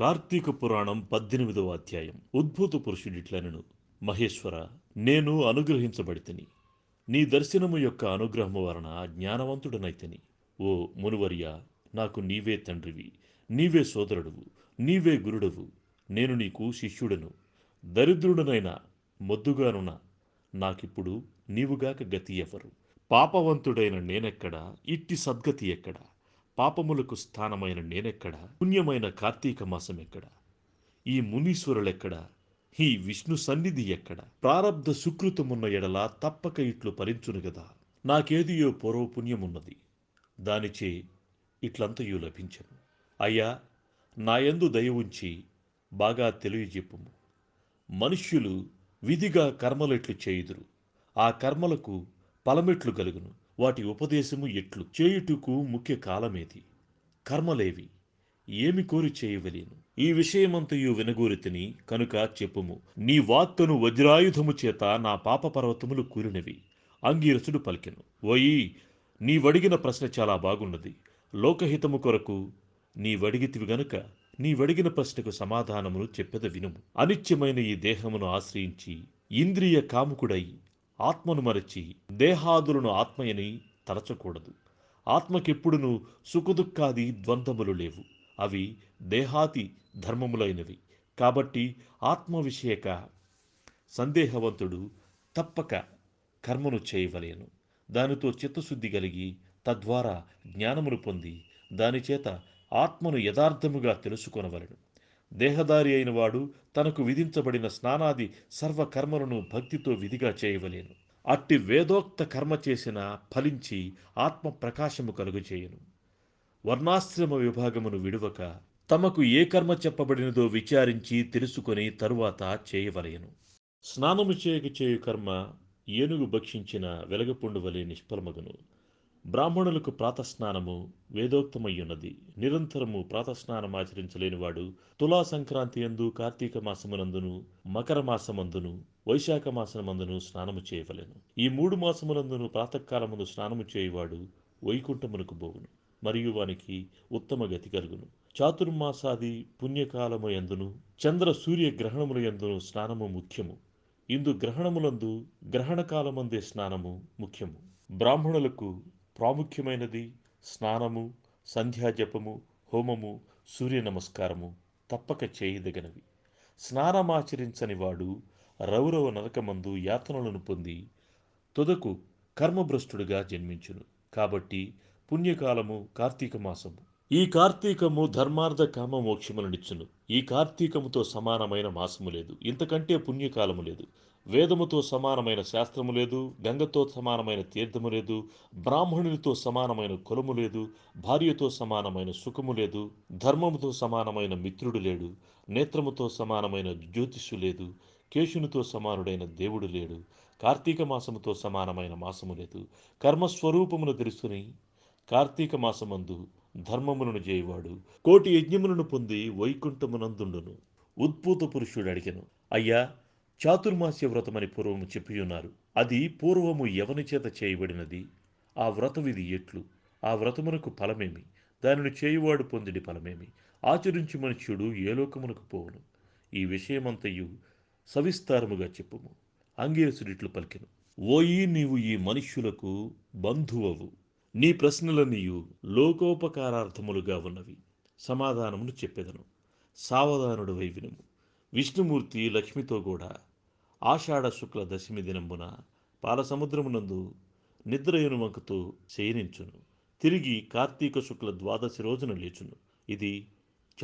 కార్తీక పురాణం పద్దెనిమిదవ అధ్యాయం. ఉద్భూత పురుషుడిట్లనను మహేశ్వర నేను అనుగ్రహించబడితిని. నీ దర్శనము యొక్క అనుగ్రహము వలన జ్ఞానవంతుడనైతిని. ఓ మునువర్య నాకు నీవే తండ్రివి నీవే సోదరుడువు నీవే గురుడవు నేను నీకు శిష్యుడను. దరిద్రుడనైన మొద్దుగానున్న నాకిప్పుడు నీవుగాక గతి ఎవరు? పాపవంతుడైన నేనెక్కడా? ఇట్టి సద్గతి ఎక్కడా? పాపములకు స్థానమైన నేనెక్కడ? పుణ్యమైన కార్తీక మాసం ఎక్కడ? ఈ మునీశ్వరులెక్కడ? ఈ విష్ణు సన్నిధి ఎక్కడ? ప్రారబ్ధ సుకృతమున్న ఎడల తప్పక ఇట్లు పరించును గదా. నాకేదియో పూర్వ పుణ్యమున్నది. దానిచే ఇట్లంతయు లభించను. అయ్యా నాయందు దయ ఉంచి బాగా తెలియజెప్పుము. మనుష్యులు విధిగా కర్మలెట్లు చేయుదురు. ఆ కర్మలకు ఫలమెట్లు కలుగును వాటి ఉపదేశము ఎట్లు? చేయుటకు ముఖ్య కాలమేది? కర్మలేవి. ఏమి కోరి చేయవలేను? ఈ విషయమంతయు వినగూరితిని కనుక చెప్పుము. నీ వాక్కును వజ్రాయుధము చేత నా పాప పర్వతములు కూరినవి. అంగీరసుడు పలికెను. ఓయి నీవడిగిన ప్రశ్న చాలా బాగున్నది. లోకహితము కొరకు నీవడిగితివి గనుక నీవడిగిన ప్రశ్నకు సమాధానమును చెప్పెద వినుము అనిత్యమైన ఈ దేహమును ఆశ్రయించి ఇంద్రియ కాముకుడై ఆత్మను మరచి దేహాదులను ఆత్మయని తలచకూడదు. ఆత్మకెప్పుడును సుఖదుఖాది ద్వంద్వములు లేవు. అవి దేహాతి ధర్మములైనవి. కాబట్టి ఆత్మ విషయక సందేహవంతుడు తప్పక కర్మను చేయవలేను. దానితో చిత్తశుద్ధి కలిగి తద్వారా జ్ఞానమును పొంది దానిచేత ఆత్మను యథార్థముగా తెలుసుకొనవలెను. దేహదారి అయిన వాడు తనకు విధించబడిన స్నానాది సర్వకర్మలను భక్తితో విధిగా చేయవలేను. అట్టి వేదోక్త కర్మ చేసిన ఫలించి ఆత్మ ప్రకాశము కలుగుచేయను వర్ణాశ్రమ విభాగమును విడువక తమకు ఏ కర్మ చెప్పబడినదో విచారించి తెలుసుకొని తరువాత చేయవలయను స్నానము చేయక చేయు కర్మ ఏనుగు భక్షించిన వెలగపుండు వలె నిష్ఫలమగును. బ్రాహ్మణులకు ప్రాతస్నానము వేదోక్తమయ్యున్నది. నిరంతరము ప్రాతస్నానం ఆచరించలేనివాడు తులా సంక్రాంతి ఎందు కార్తీక మాసమునందును మకర మాసమందును వైశాఖ మాసమందును స్నానము చేయవలెను. ఈ మూడు మాసములందును ప్రాతకాలమును స్నానము చేయువాడు వైకుంఠమునకు బోవును మరియు వానికి ఉత్తమ గతి కలుగును. చాతుర్మాసాది పుణ్యకాలము ఎందును చంద్ర సూర్య గ్రహణముల ఎందును స్నానము ముఖ్యము. ఇందు గ్రహణములందు గ్రహణకాలమందే స్నానము ముఖ్యము. బ్రాహ్మణులకు ప్రాముఖ్యమైనది స్నానము సంధ్యాజపము హోమము సూర్య నమస్కారము తప్పక చేయదగినవి. స్నానమాచరించని వాడు రౌరవ నరకమందు యాతనలను పొంది తుదకు కర్మభ్రష్టుడిగా జన్మించును. కాబట్టి పుణ్యకాలము కార్తీక మాసము. ఈ కార్తీకము ధర్మార్థ కామ మోక్షములనిచ్చును ఈ కార్తీకముతో సమానమైన మాసము లేదు. ఇంతకంటే పుణ్యకాలము లేదు. వేదముతో సమానమైన శాస్త్రము లేదు గంగతో సమానమైన తీర్థము లేదు బ్రాహ్మణునితో సమానమైన కులము లేదు భార్యతో సమానమైన సుఖము లేదు ధర్మముతో సమానమైన మిత్రుడు లేడు నేత్రముతో సమానమైన జ్యోతిష్యు లేదు కేశునితో సమానుడైన దేవుడు లేడు కార్తీక మాసముతో సమానమైన మాసము లేదు. కర్మస్వరూపమును తెలుసుని కార్తీక మాసమందు ధర్మములను చేయవాడు కోటి యజ్ఞములను పొంది వైకుంఠమునందుండును. ఉద్భూత పురుషుడు అడిగను అయ్యా చాతుర్మాస్య వ్రతమని పూర్వము చెప్పియున్నారు అది పూర్వము ఎవని చేత చేయబడినది? ఆ వ్రతవిధి ఎట్లు? ఆ వ్రతమునకు ఫలమేమి? దానిని చేయువాడు పొందిడి ఫలమేమి? ఆచరించి మనుష్యుడు ఏ లోకమునకు పోవును? ఈ విషయమంతయు సవిస్తారముగా చెప్పుము. అంగీరసుడిట్లు పలికెను. ఓయి నీవు ఈ మనుష్యులకు బంధువవు. నీ ప్రశ్నలన్నీయు లోకోపకారార్థములుగా ఉన్నవి. సమాధానమును చెప్పెదను. సావధానుడు వైవినము విష్ణుమూర్తి లక్ష్మితో కూడా ఆషాఢ శుక్ల దశమి దినంబున పాలసముద్రమునందు నిద్రయునుమకుతూ శయనించును తిరిగి కార్తీక శుక్ల ద్వాదశి రోజున లేచును. ఇది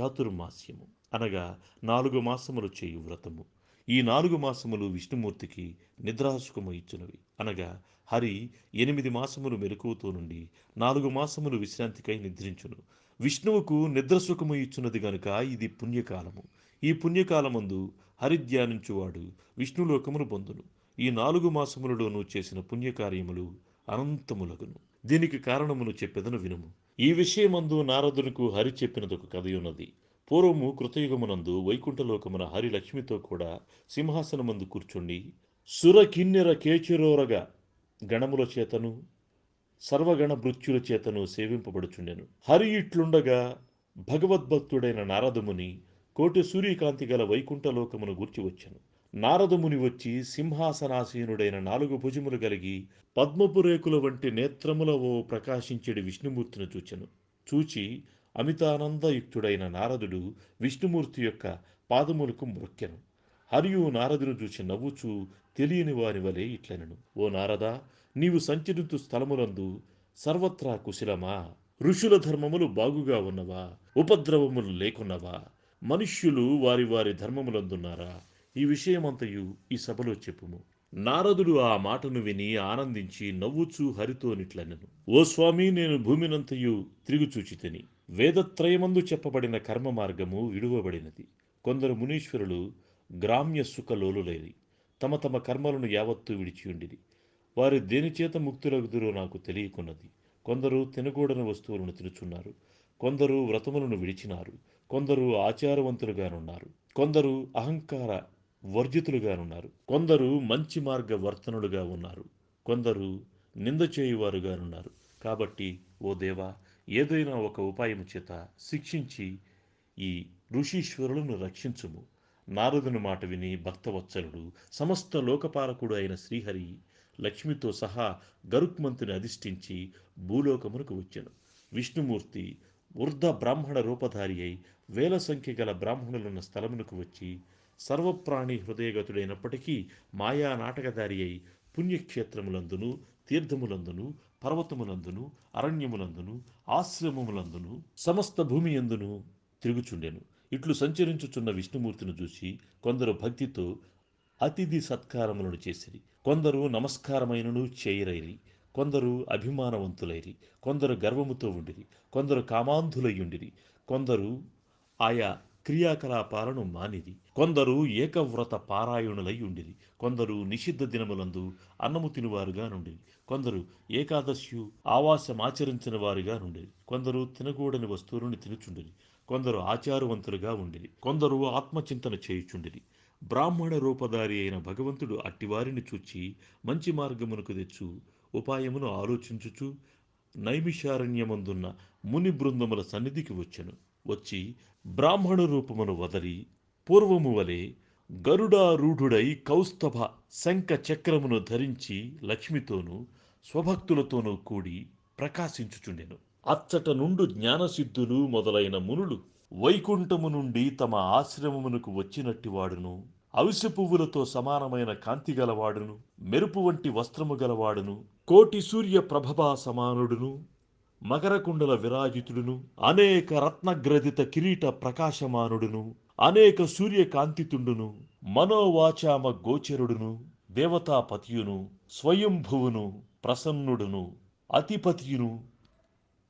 చాతుర్మాస్యము. అనగా నాలుగు మాసములు చేయు వ్రతము. ఈ నాలుగు మాసములు విష్ణుమూర్తికి నిద్రాసుకము ఇచ్చినవి. అనగా హరి ఎనిమిది మాసములు మెలకువతో నుండి నాలుగు మాసములు విశ్రాంతికై నిద్రించును. విష్ణువుకు నిద్రసుఖము ఇచ్చున్నది గనుక ఇది పుణ్యకాలము. ఈ పుణ్యకాలమందు హరిధ్యానించువాడు విష్ణులోకమును పొందును. ఈ నాలుగు మాసములలోనూ చేసిన పుణ్యకార్యములు అనంతములగును. దీనికి కారణమును చెప్పెదను వినుము. ఈ విషయమందు నారదునికి హరి చెప్పినదొక కథయున్నది. పూర్వము కృతయుగమునందు వైకుంఠలోకమున హరి లక్ష్మితో కూడా సింహాసనమందు కూర్చుండి సుర కిన్నెర కేచిరోరగా గణముల చేతను సర్వగణ భృత్యుల చేతను సేవింపబడుచుండెను. హరి ఇట్లుండగా భగవద్భక్తుడైన నారదముని కోటి సూర్యకాంతి గల వైకుంఠలోకమును గూర్చి వచ్చెను. నారదముని వచ్చి సింహాసనాసీనుడైన నాలుగు భుజములు కలిగి పద్మపు రేకుల వంటి నేత్రముల ఓ ప్రకాశించేడు విష్ణుమూర్తిని చూచెను. చూచి అమితానందయుక్తుడైన నారదుడు విష్ణుమూర్తి యొక్క పాదములకు మొక్కెను. హరియు నారదును చూచి నవ్వుచూ తెలియని వారి వలె ఇట్లనెను. ఓ నారదా నీవు సంచరించు స్థలములందు సర్వత్రా కుశలమా? ఋషుల ధర్మములు బాగుగా ఉన్నవా? ఉపద్రవములు లేకున్నవా? మనుష్యులు వారి వారి ధర్మములందున్నారా? ఈ విషయమంతయు ఈ సభలో చెప్పుము. నారదుడు ఆ మాటను విని ఆనందించి నవ్వుచూ హరితోనిట్లనెను. ఓ స్వామి నేను భూమినంతయు తిరిగి చూచితిని వేదత్రయమందు చెప్పబడిన కర్మ మార్గము విడువబడినది. కొందరు మునీశ్వరులు గ్రామ్య సుఖలోలులైరి. తమ తమ కర్మలను యావత్తూ విడిచియుండిరి. వారు దేనిచేత ముక్తులగుదురో నాకు తెలియకున్నది. కొందరు తినకూడని వస్తువులను తినుచున్నారు. కొందరు వ్రతములను విడిచినారు కొందరు ఆచారవంతులుగానున్నారు కొందరు అహంకార వర్జితులుగానున్నారు కొందరు మంచి మార్గ వర్తనులుగా ఉన్నారు కొందరు నింద చేయువారుగానున్నారు. కాబట్టి ఓ దేవా ఏదైనా ఒక ఉపాయము చేత శిక్షించి ఈ ఋషీశ్వరులను రక్షించుము. నారదుని మాట విని భక్తవత్సలుడు సమస్త లోకపాలకుడు అయిన శ్రీహరి లక్ష్మితో సహా గరుక్మంతుని అధిష్ఠించి భూలోకమునకు వచ్చాను. విష్ణుమూర్తి వృద్ధ బ్రాహ్మణ రూపధారి అయి వేల సంఖ్య గల బ్రాహ్మణులున్న స్థలమునకు వచ్చి సర్వప్రాణి హృదయగతుడైనప్పటికీ మాయా నాటకధారి అయి పుణ్యక్షేత్రములందును తీర్థములందును పర్వతములందును అరణ్యములందును ఆశ్రమములందును సమస్త భూమి ఎందును తిరుగుచుండెను. ఇట్లు సంచరించుచున్న విష్ణుమూర్తిని చూసి కొందరు భక్తితో అతిథి సత్కారములను చేసిరి. కొందరు నమస్కారమైనను చేయరైరి. కొందరు అభిమానవంతులైరి కొందరు గర్వముతో ఉండిరి కొందరు కామాంధులయ్యుండిరి కొందరు ఆయా క్రియాకలాపాలను మానిది కొందరు ఏకవ్రత పారాయణులై ఉండిరి కొందరు నిషిద్ధ దినములందు అన్నము తినువారుగా నుండిరి కొందరు ఏకాదశియు ఆవాసమాచరించిన వారుగా నుండిరి కొందరు తినకూడని వస్తువులను తినుచుండిరి కొందరు ఆచారవంతులుగా ఉండిరి కొందరు ఆత్మచింతన చేయుచుండిరి. బ్రాహ్మణ రూపధారి అయిన భగవంతుడు అట్టివారిని చూచి మంచి మార్గమునకు తెచ్చు ఉపాయమును ఆలోచించుచు నైమిషారణ్యమందున్న ముని బృందముల సన్నిధికి వచ్చెను. వచ్చి బ్రాహ్మణ రూపమును వదలి పూర్వము వలె గరుడారూఢుడై కౌస్తభ శంఖ చక్రమును ధరించి లక్ష్మితోనూ స్వభక్తులతోనూ కూడి ప్రకాశించుచుండెను. అచ్చట నుండు జ్ఞానసిద్ధులు మొదలైన మునులు వైకుంఠము నుండి తమ ఆశ్రమమునకు వచ్చినట్టివాడును అవిసె పువ్వులతో సమానమైన కాంతి గలవాడును మెరుపు వంటి వస్త్రము గలవాడును కోటి సూర్య ప్రభభా సమానుడును మకరకుండల విరాజితుడును అనేక రత్నగ్రదిత కిరీట ప్రకాశమానుడును అనేక సూర్యకాంతితుండును మనోవాచామ గోచరుడును దేవతాపతియును స్వయంభువును ప్రసన్నుడును అతిపతియును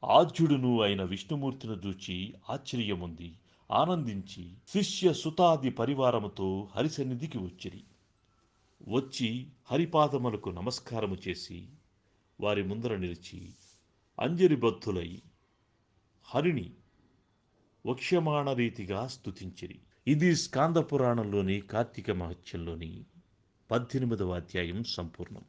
ఆద్యుడును అయిన విష్ణుమూర్తిని చూచి ఆశ్చర్యముంది. ఆనందించి శిష్య సుతాది పరివారముతో హరిసన్నిధికి వచ్చిరి. వచ్చి హరిపాదములకు నమస్కారము చేసి వారి ముందర నిలిచి అంజరిబద్ధులై హరిని వక్ష్యమాణ రీతిగా స్తుతించిరి. ఇది స్కాంద పురాణంలోని కార్తీక మహత్యంలోని పద్దెనిమిదవ అధ్యాయం సంపూర్ణం.